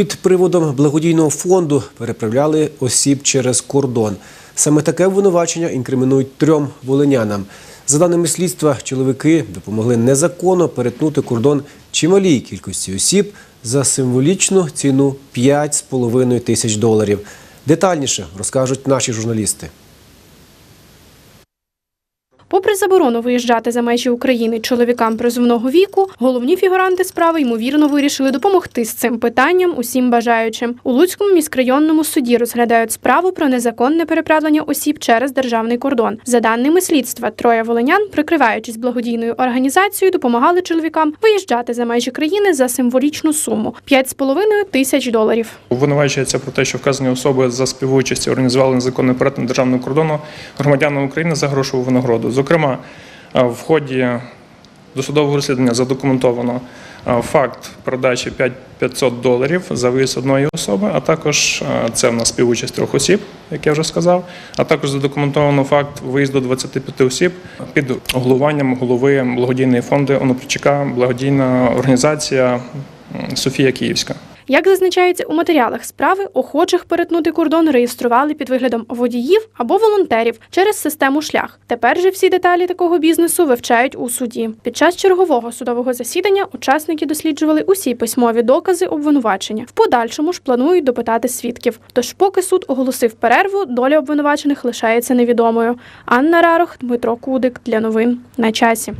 Під приводом благодійного фонду переправляли осіб через кордон. Саме таке обвинувачення інкримінують трьом волинянам. За даними слідства, чоловіки допомогли незаконно перетнути кордон чималій кількості осіб за символічну ціну 5,5 тисяч доларів. Детальніше розкажуть наші журналісти. Попри заборону виїжджати за межі України чоловікам призовного віку, головні фігуранти справи ймовірно вирішили допомогти з цим питанням усім бажаючим. У Луцькому міськрайонному суді розглядають справу про незаконне переправлення осіб через державний кордон. За даними слідства, троє волинян, прикриваючись благодійною організацією, допомагали чоловікам виїжджати за межі країни за символічну суму 5,5 тисяч доларів. Обвинувачується про те, що вказані особи за співучасті організували незаконний перетин державного кордону громадянам України за грошову винагороду. Зокрема, е, в ході досудового розслідування задокументовано е, факт продачі 5500 доларів за виїзд одної особи, а також е, це в нас співучасть трьох осіб, як я вже сказав, а також задокументовано факт виїзду 25 осіб під головуванням голови благодійної фонду Онопричака, благодійна організація Софія Київська. Як зазначається у матеріалах справи, охочих перетнути кордон реєстрували під виглядом водіїв або волонтерів через систему шлях. Тепер же всі деталі такого бізнесу вивчають у суді. Під час чергового судового засідання учасники досліджували усі письмові докази обвинувачення. В подальшому ж планують допитати свідків. Тож, поки суд оголосив перерву, доля обвинувачених лишається невідомою. Анна Рарох, Дмитро Кудик для новин на часі.